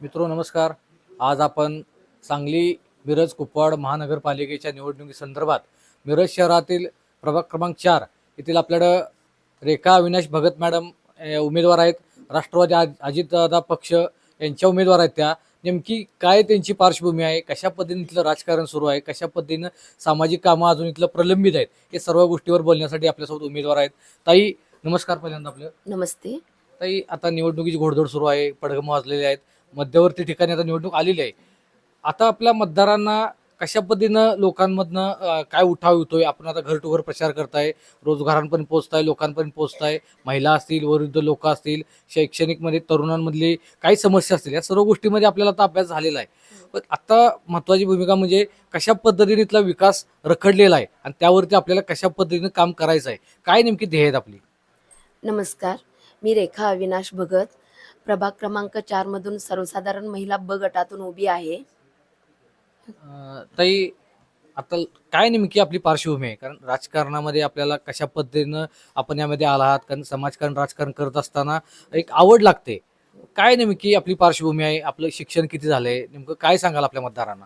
मित्रो नमस्कार. आज आपण सांगली मिरज कुपवाड महानगरपालिकेच्या निवडणुकीसंदर्भात मिरज शहरातील प्रभाग क्रमांक चार येथील आपल्याकडं रेखा अविनाश भगत मॅडम उमेदवार आहेत. राष्ट्रवादी अजितदादा पक्ष यांच्या उमेदवार आहेत त्या. नेमकी काय त्यांची पार्श्वभूमी आहे? कशा पद्धतीने इथलं राजकारण सुरू आहे? कशा पद्धतीनं सामाजिक कामं अजून इथलं प्रलंबित आहेत? हे सर्व गोष्टीवर बोलण्यासाठी आपल्यासोबत उमेदवार आहेत. ताई नमस्कार पहिल्यांदा आपलं. नमस्ते. ताई आता निवडणुकीची घोडदौड सुरू आहे. पडगम वाजलेले आहेत. मध्यवर्ती ठिकाणी आता निवडणूक आलेली आहे. आता आपल्या मतदारांना कशा पद्धतीनं लोकांमधनं काय उठाव येतोय? आपण आता घर टू घर प्रचार करताय रोजगारांपर्यंत पोहोचताय लोकांपर्यंत पोहोचताय महिला असतील वृद्ध लोक असतील शैक्षणिकमध्ये तरुणांमधली काही समस्या असतील या सर्व गोष्टीमध्ये आपल्याला आता अभ्यास झालेला आहे. पण आता महत्वाची भूमिका म्हणजे कशा पद्धतीने इथला विकास रखडलेला आहे आणि त्यावरती आपल्याला कशा पद्धतीनं काम करायचं आहे? काय नेमकी ध्येय आहेत आपली? नमस्कार. मी रेखा अविनाश भगत प्रभाग क्रमांक चारमधून सर्वसाधारण महिला ब गटातून उभी आहे. अं, ताई आता काय नेमकी आपली पार्श्वभूमी आहे? कारण राजकारणामध्ये आपल्याला कशा पद्धतीनं आपण यामध्ये आला आहात? कारण समाजकारण राजकारण करत असताना एक आवड लागते. काय नेमकी आपली पार्श्वभूमी आहे? आपलं शिक्षण किती झालंय? नेमकं काय सांगाल आपल्या मतदारांना?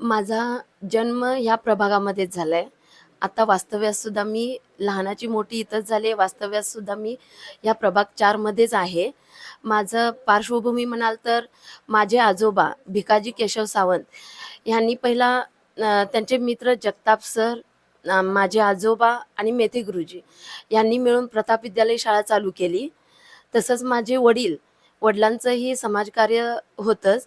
माझा जन्म ह्या प्रभागामध्येच झाला आहे आता वास्तव्यास सुद्धा मी लहानाची मोठी इथंच झाले वास्तव्यास सुद्धा मी या प्रभाग चारमध्येच आहे. माझं पार्श्वभूमी म्हणाल तर माझे आजोबा भिकाजी केशव सावंत ह्यांनी पहिला त्यांचे मित्र जगताप सर माझे आजोबा आणि मेथे गुरुजी यांनी मिळून प्रताप विद्यालय शाळा चालू केली. तसंच माझे वडील वडिलांचंही समाजकार्य होतंच.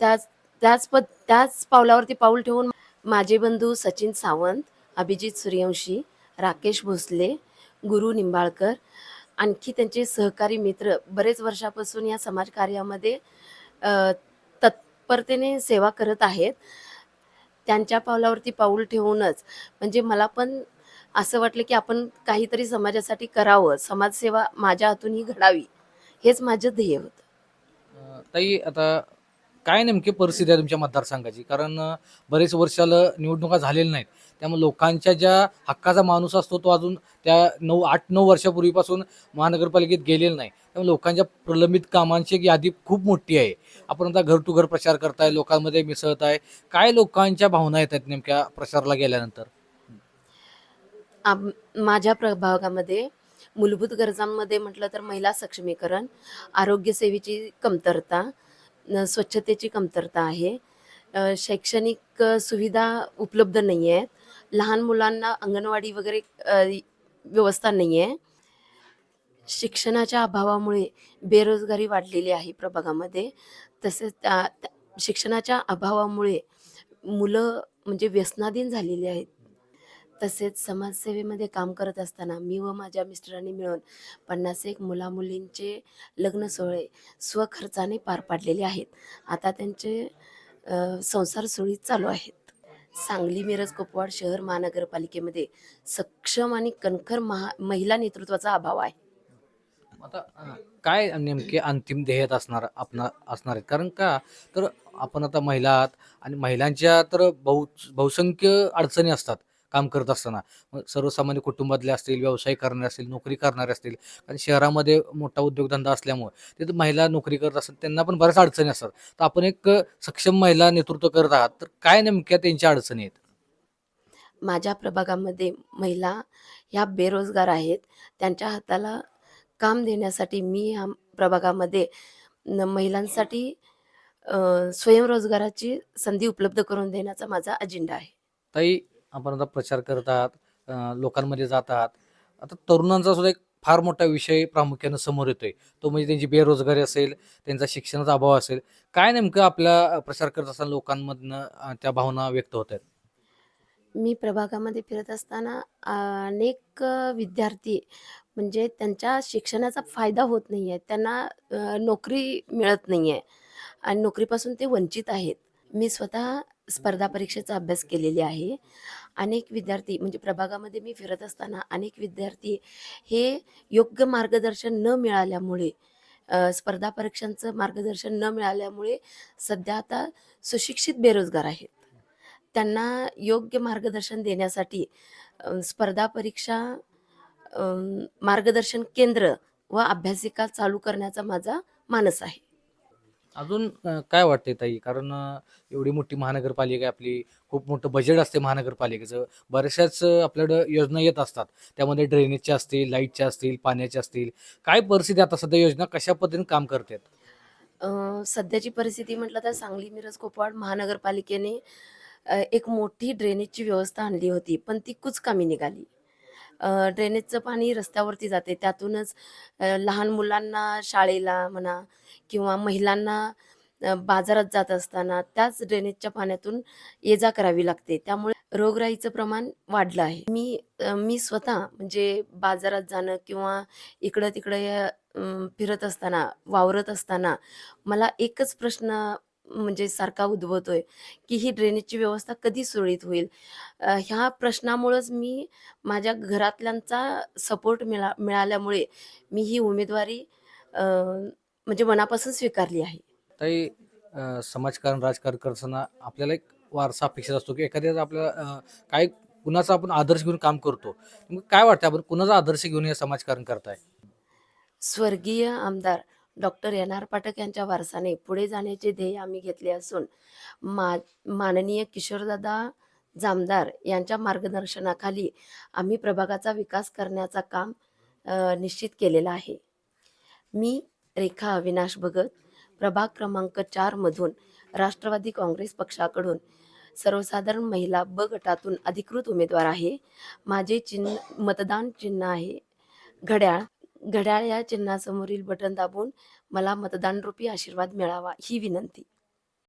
त्याच त्याच पद त्याच पावलावरती पाऊल ठेवून माझे बंधू सचिन सावंत अभिजित सूर्यवंशी राकेश भोसले गुरु निंबाळकर आणखी त्यांचे सहकारी मित्र बरेच वर्षापासून या समाजकार्यामध्ये तत्परतेने सेवा करत आहेत. त्यांच्या पावलावरती पाऊल ठेवूनच म्हणजे मला पण असं वाटलं की आपण काहीतरी समाजासाठी करावं. समाजसेवा माझ्या हातूनही घडावी हेच माझं ध्येय होतं. ताई आता काय नेमकी परिस्थिती आहे तुमच्या मतदारसंघाची? कारण बरेच वर्षाला निवडणुका झालेल्या नाहीत. त्यामुळे लोकांच्या ज्या हक्काचा माणूस असतो तो अजून त्या नऊ आठ नऊ वर्षापूर्वीपासून महानगरपालिकेत गेलेला नाही. त्यामुळे लोकांच्या प्रलंबित कामांची एक यादी खूप मोठी आहे. आपण आता घर टू घर प्रचार करताय लोकांमध्ये मिसळत आहे. काय लोकांच्या भावना येत आहेत नेमक्या प्रचाराला गेल्यानंतर? आम माझ्या प्रभागामध्ये मूलभूत गरजांमध्ये म्हटलं तर महिला सक्षमीकरण आरोग्यसेवेची कमतरता स्वच्छतेची कमतरता आहे. शैक्षणिक सुविधा उपलब्ध नाही आहेत लहान मुलांना अंगणवाडी वगैरे व्यवस्था नाही आहे शिक्षणाच्या अभावामुळे बेरोजगारी वाढलेली आहे प्रभागामध्ये. तसेच त्या शिक्षणाच्या अभावामुळे मुलं म्हणजे व्यसनाधीन झालेली आहेत. तसेच समाजसेवेमध्ये काम करत असताना मी व माझ्या मिस्टरांनी मिळून पन्नास एक मुलामुलींचे लग्न सोहळे स्वखर्चाने पार पाडलेले आहेत. आता त्यांचे संसार सुळीत चालू आहेत. सांगली मिरज कुपवाड शहर महानगरपालिकेमध्ये सक्षम आणि कणखर महा महिला नेतृत्वाचा अभाव आहे. आता अं, काय नेमके अंतिम ध्येयात असणार आपण असणार आहेत? कारण का तर आपण आता महिला आहात आणि महिलांच्या तर बहु बहुसंख्य अडचणी असतात. काम करत असताना. मग सर्वसामान्य कुटुंबातले असतील व्यवसाय करणारे असतील नोकरी करणारे असतील कारण शहरामध्ये मोठा उद्योगधंदा असल्यामुळे तिथे महिला नोकरी करत असतात त्यांना पण बऱ्याच अडचणी असतात. तर आपण एक सक्षम महिला नेतृत्व करत आहात तर काय नेमक्या त्यांच्या अडचणी आहेत? माझ्या प्रभागामध्ये महिला ह्या बेरोजगार आहेत. त्यांच्या हाताला काम देण्यासाठी मी ह्या प्रभागामध्ये महिलांसाठी स्वयंरोजगाराची संधी उपलब्ध करून देण्याचा माझा अजेंडा आहे. ताई आपण आता प्रचार करत आहात लोकांमध्ये जात आहात. आता तरुणांचा सुद्धा एक फार मोठा विषय प्रामुख्यानं समोर येतोय. तो म्हणजे त्यांची बेरोजगारी असेल त्यांचा शिक्षणाचा अभाव असेल. काय नेमकं आपल्या प्रचार करत असताना लोकांमधनं त्या भावना व्यक्त होत आहेत? मी प्रभागामध्ये फिरत असताना अनेक विद्यार्थी म्हणजे त्यांच्या शिक्षणाचा फायदा होत नाही आहे त्यांना नोकरी मिळत नाही आहे आणि नोकरीपासून ते वंचित आहेत. मी स्वतः स्पर्धा परीक्षेचा अभ्यास केलेली आहे. अनेक विद्यार्थी म्हणजे प्रभागामध्ये मी फिरत असताना अनेक विद्यार्थी हे योग्य मार्गदर्शन न मिळाल्यामुळे स्पर्धा परीक्षांचं मार्गदर्शन न मिळाल्यामुळे सध्या आता सुशिक्षित बेरोजगार आहेत. त्यांना योग्य मार्गदर्शन देण्यासाठी स्पर्धा परीक्षा मार्गदर्शन केंद्र व अभ्यासिका चालू करण्याचा माझा मानस आहे. अजून अं, काय वाटतंय ताई? कारण एवढी मोठी महानगरपालिका आहे आपली खूप मोठं बजेट असते महानगरपालिकेचं. बऱ्याचशाच आपल्याकडं योजना येत असतात. त्यामध्ये ड्रेनेजच्या असतील लाईटच्या असतील पाण्याच्या असतील. काय परिस्थिती आता सध्या योजना कशा पद्धतीने काम करतात? अ, सध्याची परिस्थिती म्हटलं तर सांगली मिरज कोपवाड महानगरपालिकेने एक मोठी ड्रेनेजची व्यवस्था आणली होती. पण ती कुचकामी निघाली. ड्रेनेजचं पाणी रस्त्यावरती जाते. त्यातूनच लहान मुलांना शाळेला म्हणा किंवा महिलांना बाजारात जात असताना त्याच ड्रेनेजच्या पाण्यातून ये जा करावी लागते. त्यामुळे रोगराईचं प्रमाण वाढलं आहे. मी मी स्वतः म्हणजे बाजारात जाणं किंवा इकडं तिकडे फिरत असताना वावरत असताना मला एकच प्रश्न म्हणजे सारखा उद्भवतोय की ही ड्रेनेजची व्यवस्था कधी सुरळीत होईल? ह्या प्रश्नामुळंच मी माझ्या घरातल्यांचा सपोर्ट मिळा मिळाल्यामुळे मी ही उमेदवारी म्हणजे मनापासून स्वीकारली आहे. ताई समाजकारण राजकारण करताना आपल्याला एक वारसा अपेक्षित असतो की एखाद्याचा आपल्याला काय कुणाचा आपण आदर्श घेऊन काम करतो मग काय वाटतं आपण कुणाचा आदर्श घेऊन हे समाजकारण करताय? स्वर्गीय आमदार डॉक्टर एन आर पाठक यांच्या वारसाने पुढे जाण्याचे ध्येय आम्ही घेतले असून मा माननीय किशोरदादा जामदार यांच्या मार्गदर्शनाखाली आम्ही प्रभागाचा विकास करण्याचा काम निश्चित केलेला आहे. मी रेखा अविनाश भगत प्रभाग क्रमांक चारमधून राष्ट्रवादी काँग्रेस पक्षाकडून सर्वसाधारण महिला ब गटातून अधिकृत उमेदवार आहे. माझे चिन्ह मतदान चिन्ह आहे. घड्याळ घड्याळ या चिन्हासमोरील बटन दाबून मला मतदानरूपी आशीर्वाद मिळावा ही विनंती.